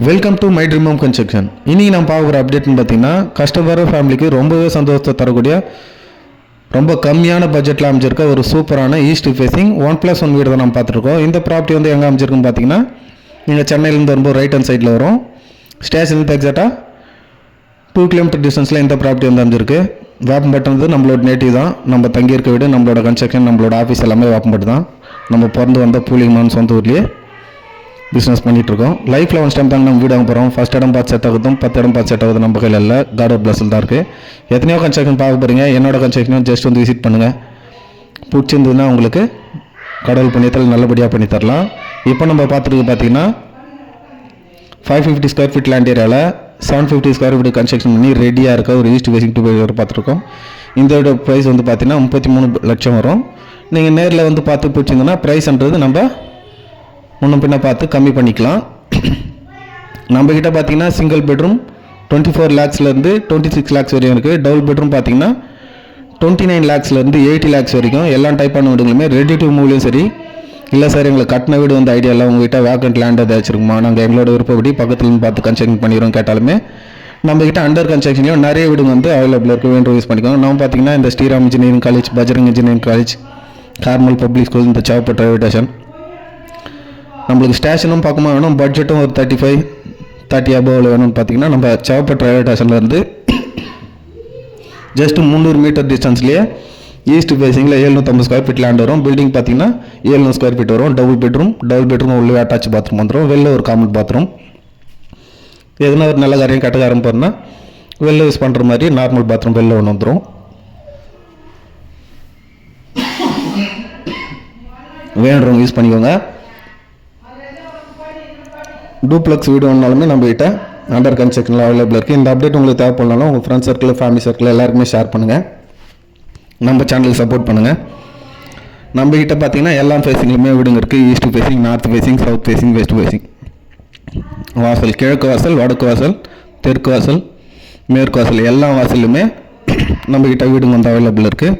Welcome to my dream home construction இன்றைக்கி நான் பார்க்குற அப்டேட்னு பார்த்தீங்கன்னா கஸ்டமர் ஃபேமிலிக்கு ரொம்பவே சந்தோஷத்தை தரக்கூடிய ரொம்ப கம்மியான பட்ஜெட்டில் அமைச்சிருக்க ஒரு சூப்பரான east facing one plus one வீடு தான் நம்ம பார்த்துருக்கோம். இந்த ப்ராப்பர்ட்டி வந்து எங்கே அமைச்சிருக்குன்னு பார்த்தீங்கன்னா நீங்கள் சென்னையிலேருந்து வரும்போது ரைட் ஹேண்ட் சைடில் வரும். ஸ்டேஷன் எக்ஸாக்டாக டூ கிலோமீட்டர் டிஸ்டன்ஸில் இந்த ப்ராப்பர்ட்டி வந்து அமைஞ்சிருக்கு. வேப்பம்பட்டு வந்து நம்மளோட நேட்டிவ் தான். நம்ம தங்கியிருக்க வீடு நம்மளோட கன்ஸ்ட்ரக்ஷன் நம்மளோட ஆஃபீஸ் எல்லாமே வேப்பம்பட்டு தான். நம்ம பிறந்து வந்த பூலிங்மான் சொந்த ஊர்லேயே. பிஸ்னஸ் பண்ணிகிட்ருக்கோம் லைஃப்பில் ஒன் டைம் தாங்க நம்ம வீடு வாங்க போகிறோம் ஃபஸ்ட் இடம் பார்த்து செட் ஆகுதும் பத்து இடம் பார்த்து செட் ஆகுது நம்ம கையில் இல்லை. காட் ஆஃப் பிளஸில் தான் இருக்குது எத்தனையோ கன்ஸ்ட்ரக்ஷன் பார்க்க போகிறீங்க என்னோட கன்ஸ்ட்ரக்ஷனும் ஜஸ்ட் வந்து விசிட் பண்ணுங்கள் பிடிச்சிருந்ததுன்னா உங்களுக்கு கடவுள் புண்ணியத்தில் நல்லபடியாக பண்ணி தரலாம். இப்போ நம்ம பார்த்துருக்கு பார்த்தீங்கன்னா five fifty square feet land ஏரியாவில் seven fifty square feet construction பண்ணி ரெடியாக இருக்க ஒரு ஈஸ்ட் ஃபேசிங் டூ பேர் பார்த்துருக்கோம். இந்த ப்ரைஸ் வந்து பார்த்தீங்கன்னா முப்பத்தி மூணு லட்சம் வரும். நீங்கள் நேரில் வந்து பார்த்து பிடிச்சிங்கன்னா ப்ரைஸ்ன்றது நம்ம முன்ன பின்ன பார்த்து கம்மி பண்ணிக்கலாம். நம்மக்கிட்ட பார்த்தீங்கன்னா சிங்கிள் பெட்ரூம் டுவெண்ட்டி ஃபோர் லேக்ஸ்லேருந்து டுவெண்ட்டி சிக்ஸ் லேக்ஸ் வரையும் இருக்குது டபுள் பெட்ரூம் பார்த்தீங்கன்னா டுவெண்ட்டி நைன் லேக்ஸ்லேருந்து எயிட்டி லேக்ஸ் வரைக்கும் எல்லா டைப்பான வீடுங்களுமே ரெடி டு மூவ்லையும் சரி. இல்லை சார் எங்களுக்கு கட்டின வீடு வந்து ஐடியா இல்லை. உங்ககிட்ட வேக்கண்ட் லேண்ட் ஏதாச்சும் இருக்குமா நாங்கள் எங்களோட விருப்பப்படி பக்கத்துலேருந்து பார்த்து கன்ஸ்ட்ரக்ஷன் பண்ணிடுறோம் கேட்டாலுமே நம்மக்கிட்ட அண்டர் கன்ஸ்ட்ரக்ஷன்லையும் நிறைய வீடு வந்து அவைலபிள் இருக்குது வேண்டும் யூஸ் பண்ணிக்கோங்க. நம்ம பார்த்தீங்கன்னா இந்த Sriram engineering college Bajrang engineering college Carmel public school இந்த சாவப்பட்ட ரயில்வே ஸ்டேஷன் நம்மளுக்கு ஸ்டேஷனும் பக்கமாக வேணும் பட்ஜெட்டும் ஒரு தேர்ட்டி ஃபைவ் தேர்ட்டி அபோவில் வேணும்னு பார்த்தீங்கன்னா நம்ம சாவப்பட்ட ரயில்வே ஸ்டேஷன்லேருந்து ஜஸ்ட் முந்நூறு மீட்டர் டிஸ்டன்ஸ்லேயே ஈஸ்ட் ஃபேஸிங்கில் ஏழுநூற்றம்பது ஸ்கொயர் ஃபீட் லேண்ட் வரும். பில்டிங் பார்த்தீங்கன்னா ஏழ்நூறு ஸ்கொயர் ஃபீட் வரும். டபுள் பெட்ரூம் டபுள் பெட்ரூம் உள்ளே அட்டாச் பாத்ரூம் வந்துடும் வெளில ஒரு காமன் பாத்ரூம் எதுனா ஒரு நல்ல காரியம் கெட்ட ஆரம்பிப்போம்னா வெளில யூஸ் பண்ணுற மாதிரி நார்மல் பாத்ரூம் வெளில ஒன்று வந்துடும் வேணுறவங்க யூஸ் பண்ணிக்கோங்க. டூப்ளக்ஸ் வீடு வேணாலுமே நம்மகிட்ட அண்டர் கன்ஸ்ட்ரக்ஷனில் அவைலபிள் இருக்குது இந்த அப்டேட் உங்களுக்கு தேவைப்படனாலும் உங்கள் ஃப்ரெண்ட்ஸ் சர்க்கிள் ஃபேமிலி சர்க்கிள் எல்லாருக்குமே ஷேர் பண்ணுங்கள் நம்ம சேனலுக்கு சப்போர்ட் பண்ணுங்கள் நம்ம கிட்ட பார்த்தீங்கன்னா எல்லா ஃபேஸிங்லையுமே வீடுங்க இருக்குது east facing north facing south facing west facing வாசல் கிழக்கு வாசல் வடக்கு வாசல் தெற்கு வாசல் மேற்கு வாசல் எல்லா வாசலுமே நம்மக்கிட்ட வீடுங்க வந்து அவைலபிள் இருக்குது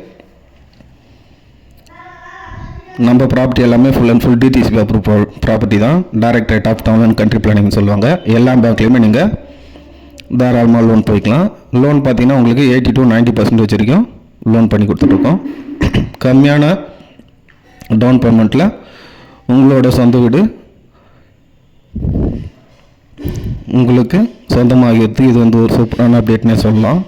நம்ம ப்ராப்பர்ட்டி எல்லாமே full and full DTCP approve property தான். Directorate of town and country planning சொல்லுவாங்க. எல்லா பேங்க்லேயுமே நீங்கள் தாராளமாக லோன் போய்க்கலாம். லோன் பார்த்தீங்கன்னா உங்களுக்கு எயிட்டி டு நைன்ட்டி பர்சன்டேஜ் வரைக்கும் லோன் பண்ணி கொடுத்துட்ருக்கோம். கம்மியான டவுன் பேமெண்ட்டில் உங்களோட சொந்த வீடு உங்களுக்கு சொந்தமாகிறது இது வந்து ஒரு சூப்பரான அப்டேட்னே சொல்லலாம்.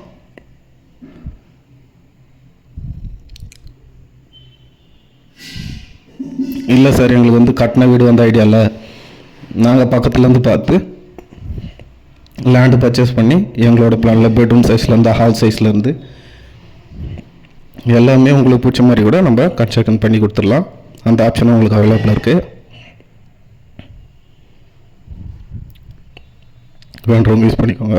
இல்லை சார் எங்களுக்கு வந்து கட்டின வீடு வந்த ஐடியா இல்லை. நாங்கள் பக்கத்துலேருந்து பார்த்து லேண்டு பர்ச்சேஸ் பண்ணி எங்களோட பிளானில் பெட்ரூம் சைஸ்லேருந்து ஹால் சைஸ்லேருந்து எல்லாமே உங்களுக்கு பிடிச்ச மாதிரி கூட நம்ம கன்ஸ்ட்ரக்ஷன் பண்ணி கொடுத்துடலாம். அந்த ஆப்ஷனும் உங்களுக்கு அவைலபிளாக இருக்குது வேண்டவங்க யூஸ் பண்ணிக்கோங்க.